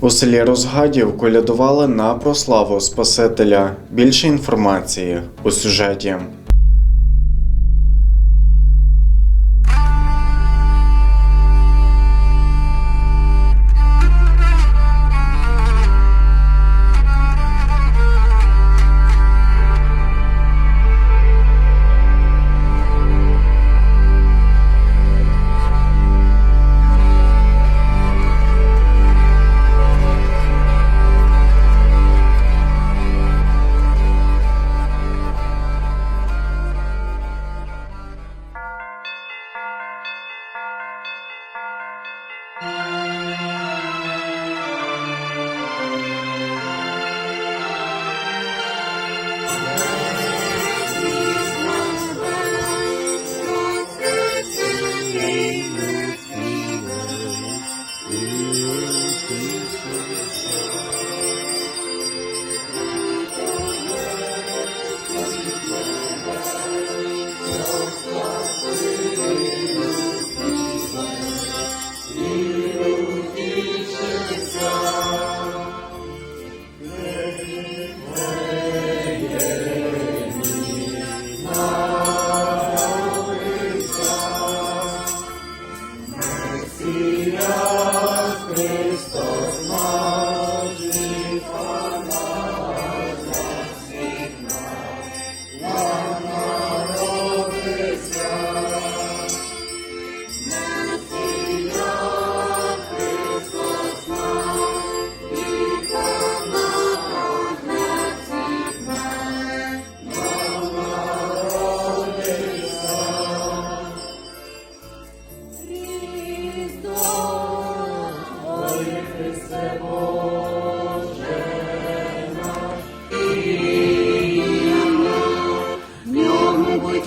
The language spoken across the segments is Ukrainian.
У селі Розгадів колядували на прославу Спасителя. Більше інформації у сюжеті.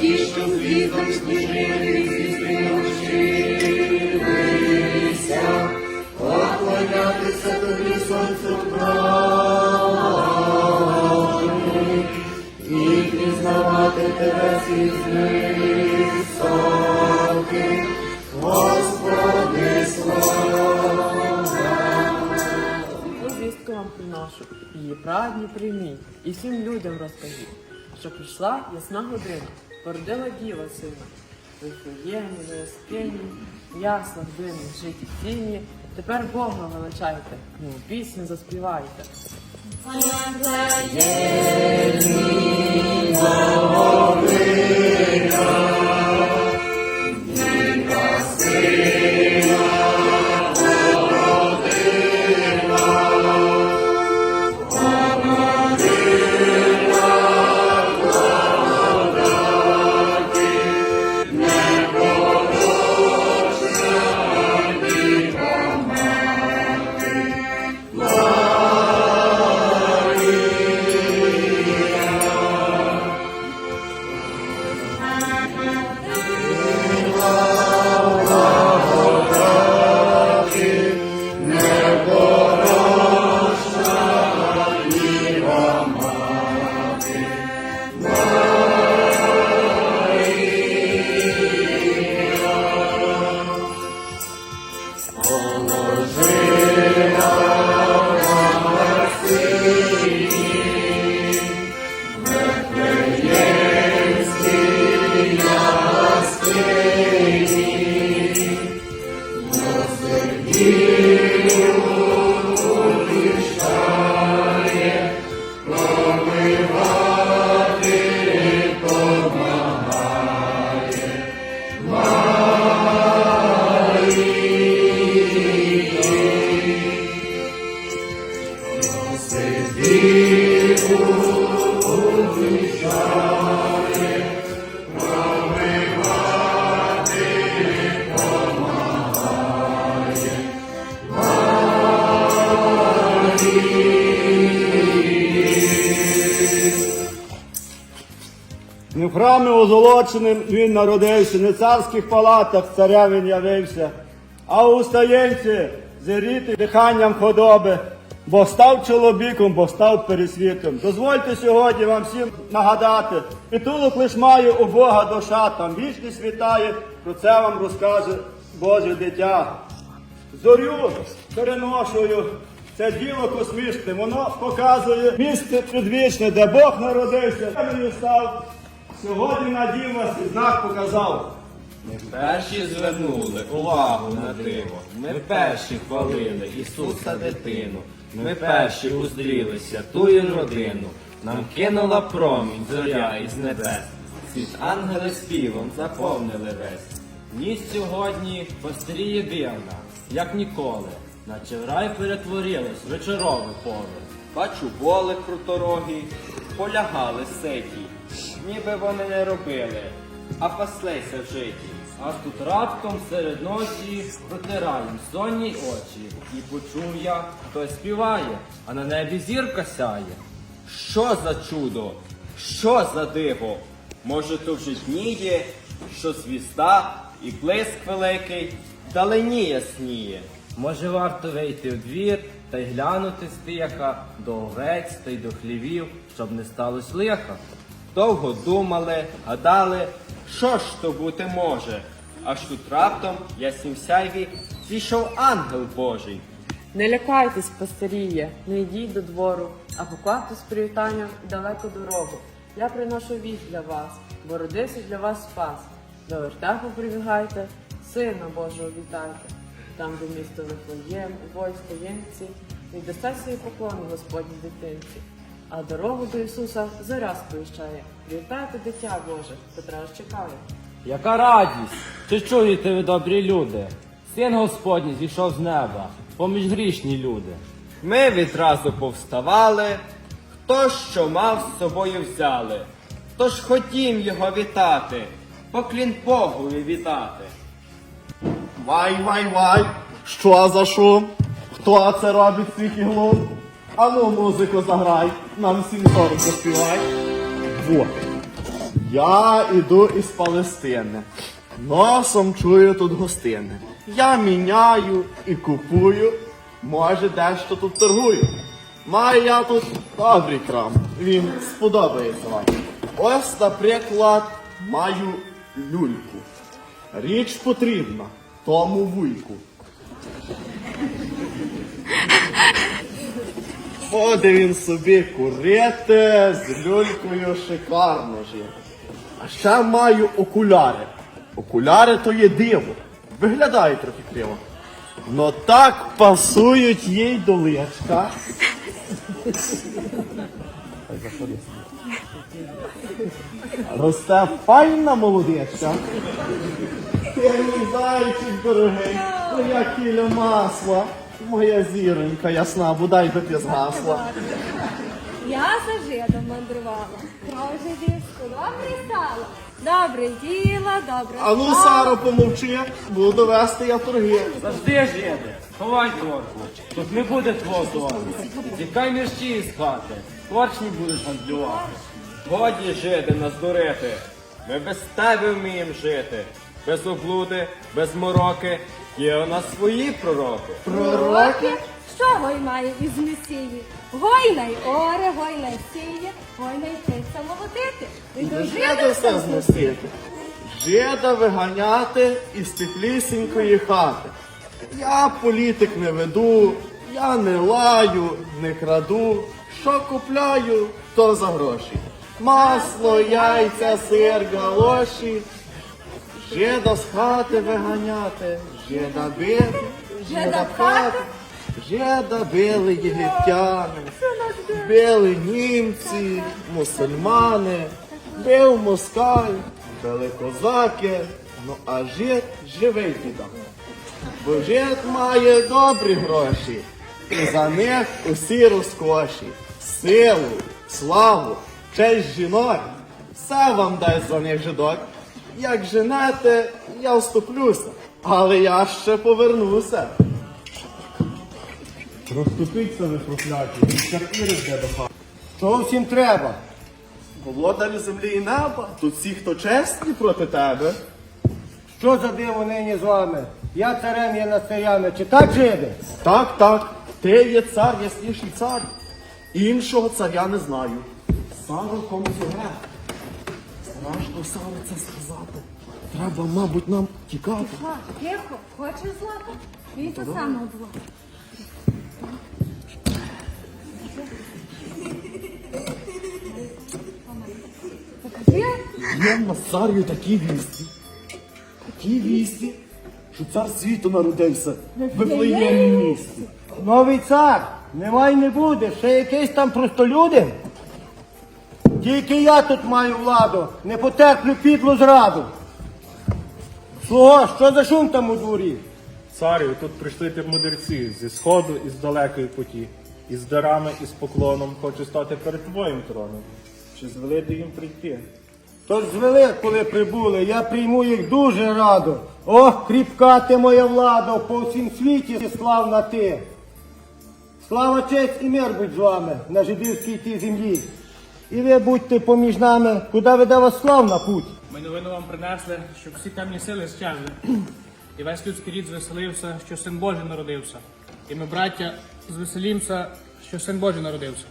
Ньому потішком світом служили, всі навчилися, поклонятися тобі сонцю правди, і пізнавати тебе зі високих, Господи, слава. Повістку вам приношу, її праведні прийміть, і всім людям розкажіть, що прийшла ясна година, породила діва сина. В Вифлеємі, ясно, дивні, житі тіні, тепер Бога величайте, ну, пісню заспівайте. Не в храмі озолоченим він народився, не царських палатах царя він явився, а у стаєнці зиріти диханням худоби, бо став чоловіком, бо став пересвітом. Дозвольте сьогодні вам всім нагадати, притулок лиш має у Бога душа, там вічність вітає, про це вам розкаже Боже дитя. Зорю переношую Це діло космічне, воно показує місце предвічне, де Бог народився. Я мені став. Сьогодні надів і знак показав. Ми перші звернули увагу на диво. Ми перші хвалили Ісуса дитину. Ми перші уздрілися тую родину. Нам кинула промінь зоря із небес. Світ ангели співом заповнили весь. Ніч сьогодні постріє дивна, як ніколи. Наче в рай перетворилось вечорове поле. Бачу боли круторогі, полягали ситі, ніби вони не робили, а паслися в житті. Аж тут раптом серед ночі протираєм сонні очі, і почув я, хтось співає, а на небі зірка сяє. Що за чудо? Що за диво? Може, то вже дніє, що звізда і блиск великий вдалині ясніє. Може, варто вийти в двір та й глянути стиха до овець та й до хлівів, щоб не сталося лиха. Довго думали, гадали, що ж то бути може. Аж тут раптом яснім сяйві зійшов ангел Божий. Не лякайтесь, пастиріє, не йдіть до двору, а покладьте з привітанням далеку дорогу. Я приношу вість для вас, бо родився для вас спас. До вертепу прибігайте, сина Божого вітайте. Там, де місто Вифлеєм, войсько ємці, віддасте свої поклони Господній дитинці. А дорогу до Ісуса заря сповіщає. Вітайте, дитя Боже, Петра ж чекає. Яка радість! Чи чуєте ви, добрі люди? Син Господній зійшов з неба, поміж грішні люди. Ми відразу повставали, хто що мав з собою взяли. Тож хотім його вітати, поклін Богові вітати. Вай, вай, вай! Що за шум? Хто це робить цих іглум? Ану, музику заграй, нам всім сорок заспівай. Во. Я іду із Палестини. Носом чую тут гостини. Я міняю і купую, може дещо тут торгую. Маю я тут добрий крам, він сподобається вам. Ось, наприклад, маю люльку. Річ потрібна тому вуйку. Ходить він собі курити з люлькою шикарно жив. А ще маю окуляри. Окуляри то є диво. Виглядає трохи криво. Но так пасують їй до личка. Росте файна молодечка. Ти мій зайчик дорогий, моя кіля масла, моя зіронька ясна, бодай би ти згасла. Я за жидом мандрувала, кров жидівську добре стало, добре діла, добре А ну, стало. Саро, помовчи, буду вести я торги. Завжди жиде, ховай торку, тут не буде твого дому. Тікай мерщі з хати, корчні будеш гандлювати. Годі жити нас дурити, ми без тебе вміємо жити. Без облуди, без мороки, є у нас свої пророки. Пророки, що гой має із Месії? Гойнай оре, гойнай сіє, гойнай птиця молотити. І до жида все зносити. Жида виганяти із теплісінької хати. Я політик не веду, я не лаю, не краду. Що купляю, то за гроші. Масло, яйця, сир, галоші. Жида з хати виганяти, жида бити, Жида в хату? Жида били єгиптяни, били німці, мусульмани, бив москаль, били козаки, ну а жид живий біда. Бо жид має добрі гроші, і за них усі розкоші, силу, славу, честь жінок, все вам дасть за них жидок. Як женете, я вступлюся, але я ще повернуся. Розступіться ви прокляті, як ірис де до хати. Що всім треба? Володарі землі і неба, тут всі, хто чесні проти тебе. Що за диво нині з вами? Я царем є над царями, чи так жиди? Так, так, ти є цар, ясніший цар. Іншого царя не знаю. Саме кому зове. Страшно саме це сказати. Треба, мабуть, нам тікати. Тихо, хочеш злата? Віта сам обла. Покажи. Є на царю такі вісті. Такі вісті, що цар світу народився в Вифлеємі місті. Новий цар, немає не буде, ще якийсь там простолюдин. Тільки я тут маю владу, не потерплю підлу зраду. Слуго, що за шум там у дворі? Царю, тут прийшли ти мудрці зі сходу і з далекої путі, і з дарами, і з поклоном хочу стати перед твоїм троном. Чи звели ти їм прийти? Тож звели, коли прибули, я прийму їх дуже радо. Ох, кріпка ти моя влада, по всім світі славна ти. Слава честь і мир будь з вами на жидівській тій землі. І ви будьте поміж нами, куди веде вас славна путь. Ми новину вам принесли, щоб всі темні сили щезли. І весь людський рід звеселився, що син Божий народився. І ми, браття, звеселімося, що син Божий народився.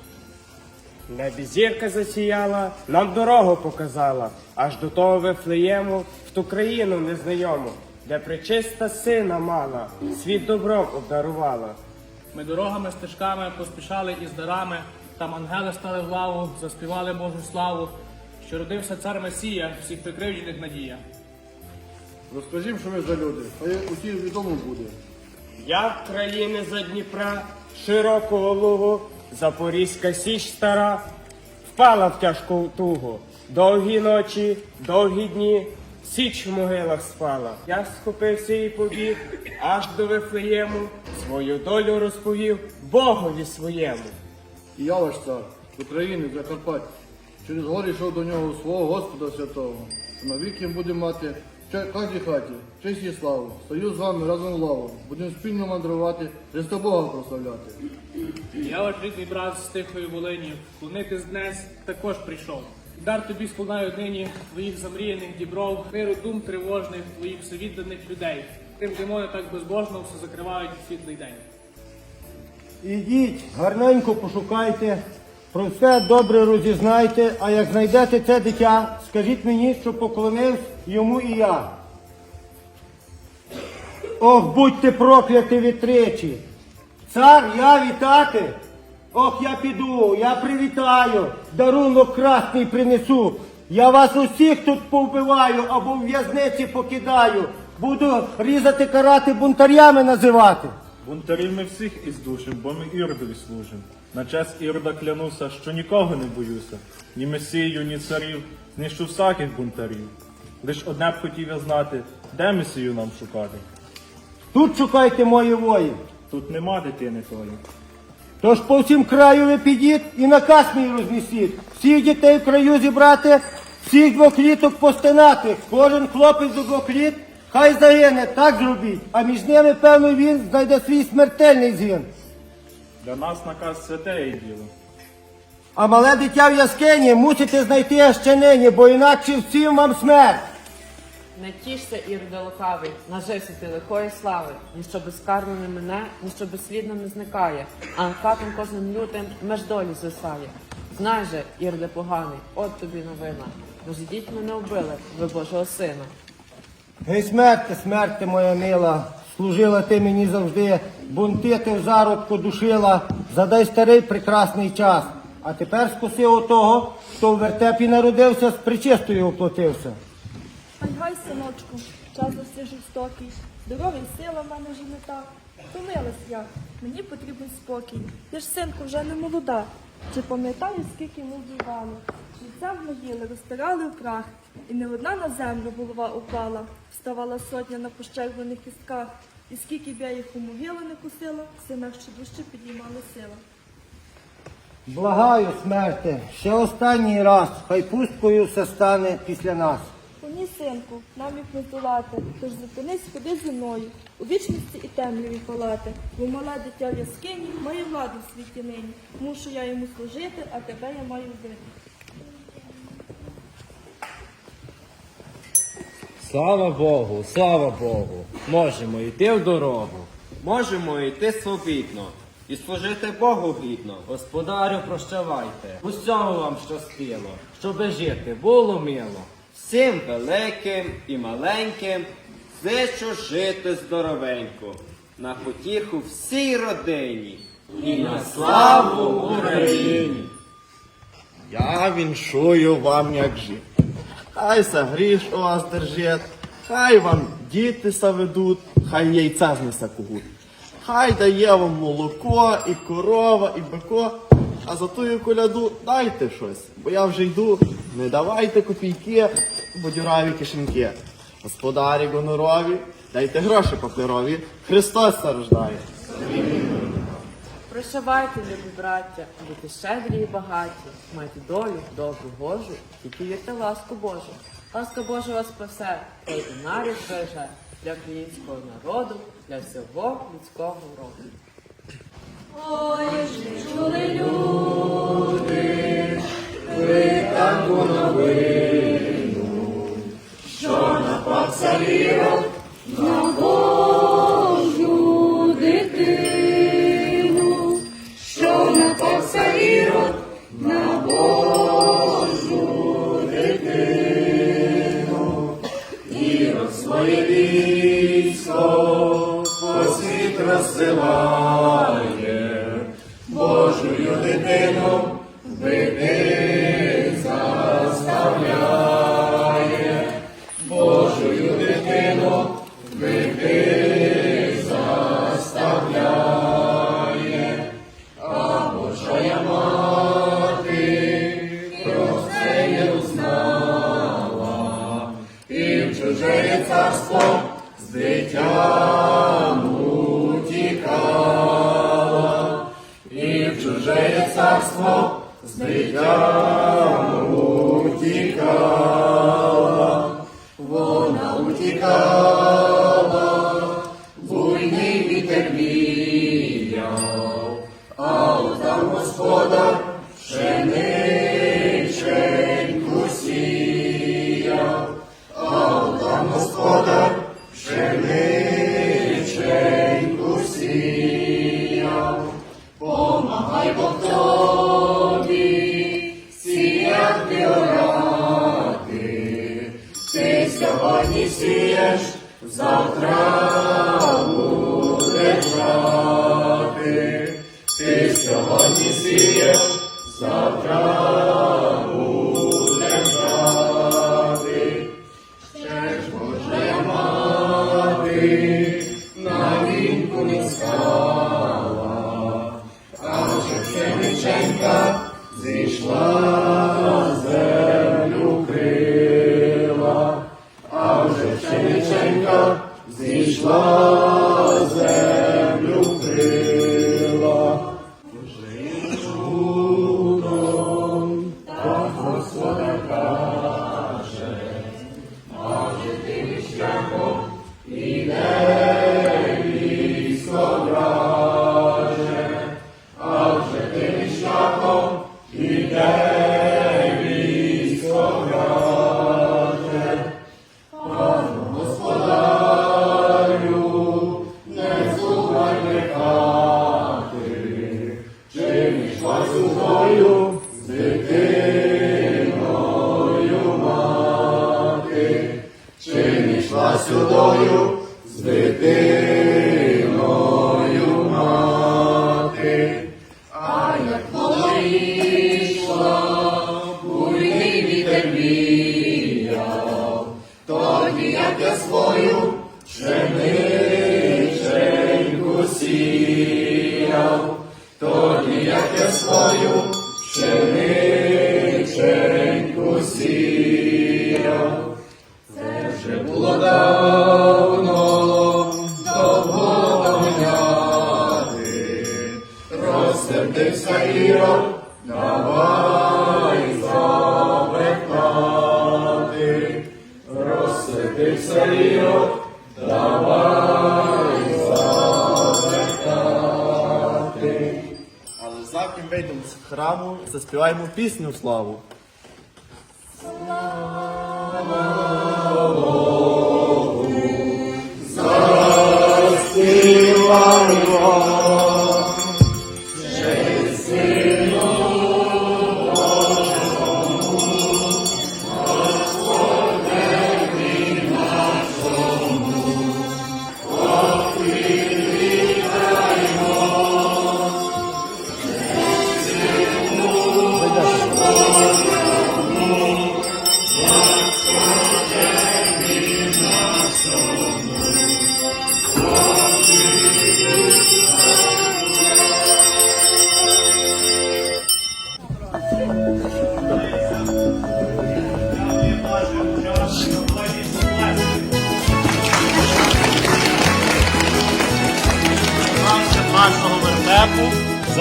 Небі зірка засіяла, нам дорогу показала, аж до того Вифлеєму, в ту країну незнайому, де причиста сина мала, світ добром обдарувала. Ми дорогами, стежками поспішали із дарами, там ангели стали в лаву, заспівали Божу славу, що родився цар Месія, всіх прикривджених надія. Розкажімо, що ви за люди, хай усім відомо буде. Я в країни за Дніпра, широкого лугу, Запорізька січ стара, впала в тяжку тугу. Довгі ночі, довгі дні, січ в могилах спала. Я схопився і побіг, аж до Вифлеєму, свою долю розповів Богові своєму. І я ваш цар, України, Закарпаття. Через гори йшов до нього свого Господа святого. Навіки будемо мати в кожній хаті, честь і славу. Стою з вами разом в лаву. Будемо спільно мандрувати, Христа Бога прославляти. Я ваш рідний брат з тихої Волині, вклонитись днес також прийшов. Дар тобі сповнаю нині твоїх замріяних дібров, миру дум тривожних, твоїх всевідданих людей. Тим демони так безбожно все закривають у світлий день. Ідіть, гарненько пошукайте, про все добре розізнайте, а як знайдете це дитя, скажіть мені, що поклонився йому і я. Ох, будьте прокляті вітричі. Цар, я вітати. Ох, я піду, я привітаю, дарунок красний принесу. Я вас усіх тут повбиваю або в в'язниці покидаю. Буду різати, карати, бунтарями називати. Бунтарів ми всіх із душим, бо ми Іродові служим. На час Ірода клянуся, що нікого не боюся. Ні месію, ні царів, знищу всяких бунтарів. Лиш одне б хотів я знати, де месію нам шукати. Тут шукайте мої вої. Тут нема дитини тої. Тож по всім краю ви підіть і наказ мій рознесіть. Всіх дітей в краю зібрати, всіх двох літок постинати. Кожен хлопець до двох літ, хай загине, так зробіть. А між ними, певно, він знайде свій смертельний згин. Для нас наказ святе є діло. А мале дитя в яскині мусите знайти ще нині, бо інакше всім вам смерть. Не тішся, Іроде лукавий, нажився ти лихої слави, ніщо безкарно не мене, ніщо безслідно не зникає, а накатом кожним лютим меж долі звисає. Знай же, Іроде поганий, от тобі новина. Божі дітьми не вбили, ви Божого сина. Гей, смерти, смерти, моя мила, служила ти мені завжди, бунти ти в зародку душила, задай старий прекрасний час. А тепер скуси отого, хто в вертепі народився, з причистою оплатився. Ай гай, синочку, час все жорстокий. Здоров'я і сила в мене вже. Втомилась я, мені потрібен спокій. Я ж синку вже не молода. Чи пам'ятаю, скільки ми вбивали? Життя могили розтирали в прах, і не одна на землю голова упала. Вставала сотня на пощербаних кістках. І скільки б я їх у могилу не кусила, все ще дужче підіймала сила. Благаю, смерти, ще останній раз, хай пусткою все стане після нас. Ні, синку, нам їх не здолати, тож зупинись, ходи зі мною, у вічності і темряві палати, бо мале дитя в яскині має владу в світі нині. Мушу я йому служити, а тебе я маю вбити. Слава Богу, слава Богу! Можемо йти в дорогу, можемо йти свобідно і служити Богу гідно. Господарю, прощавайте, усьому вам щастило, щоби жити було мило. Всім великим і маленьким зичу жити здоровенько, на потіху всій родині, і на славу Україні. Я віншую вам, як жит. Хай са гріш у вас держить, хай вам діти заведуть, хай яйця знесе кугут. Хай дає вам молоко, і корова, і бико, а за тую коляду дайте щось, бо я вже йду, не давайте копійки, бо дюраві кишеньки. Господарі гонорові, дайте гроші паперові, Христос рождає. Прощавайте, любі браття, будьте щедрі і багаті, майте долю, добру Божу, тільки вірте ласку Божу. Ласка Божа вас спасе, той і нарід береже для українського народу, для всього людського роду. Божу царство з дитям утікала, і в чуже царство з дитям утікала. Вона утікала, Бог тобі, сіяти орати, ти сьогодні сієш, завтра будеш жати. Ти сьогодні сієш, завтра храму, заспіваємо пісню славу.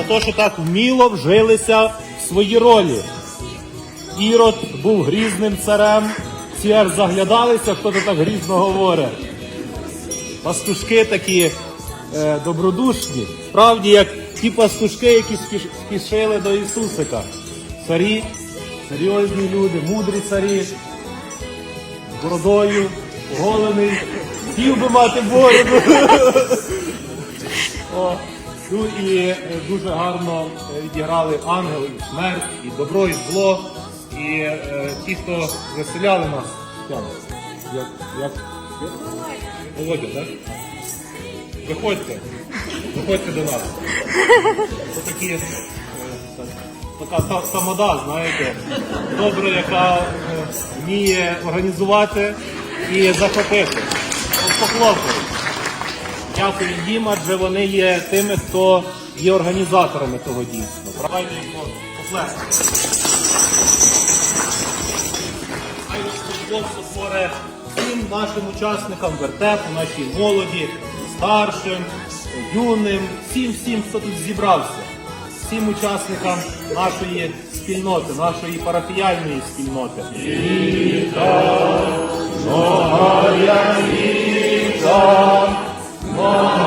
Те, що так вміло вжилися в свої ролі. Ірод був грізним царем, всі аж заглядалися, хто то так грізно говорить. Пастушки такі е, добродушні, справді як ті пастушки, які спішили до Ісусика. Царі, серйозні люди, мудрі царі, бородою, оголений, хотів би мати бороду. Ну і е, дуже гарно е, відіграли ангел і смерть, і добро, і зло. І е, ті, хто веселяли нас. Як, як? Володя, так? Виходьте. Виходьте до нас. Це такі, е, так, така та- тамада, знаєте, добра, яка е, вміє організувати і захопити. От. Дякую їм, адже вони є тими, хто є організаторами того дійства. Правильно їм поплескати. Хай Господь Бог всім нашим учасникам вертепу, нашій молоді, старшим, юним, всім, всім, хто тут зібрався, всім учасникам нашої спільноти, нашої парафіяльної спільноти. Христос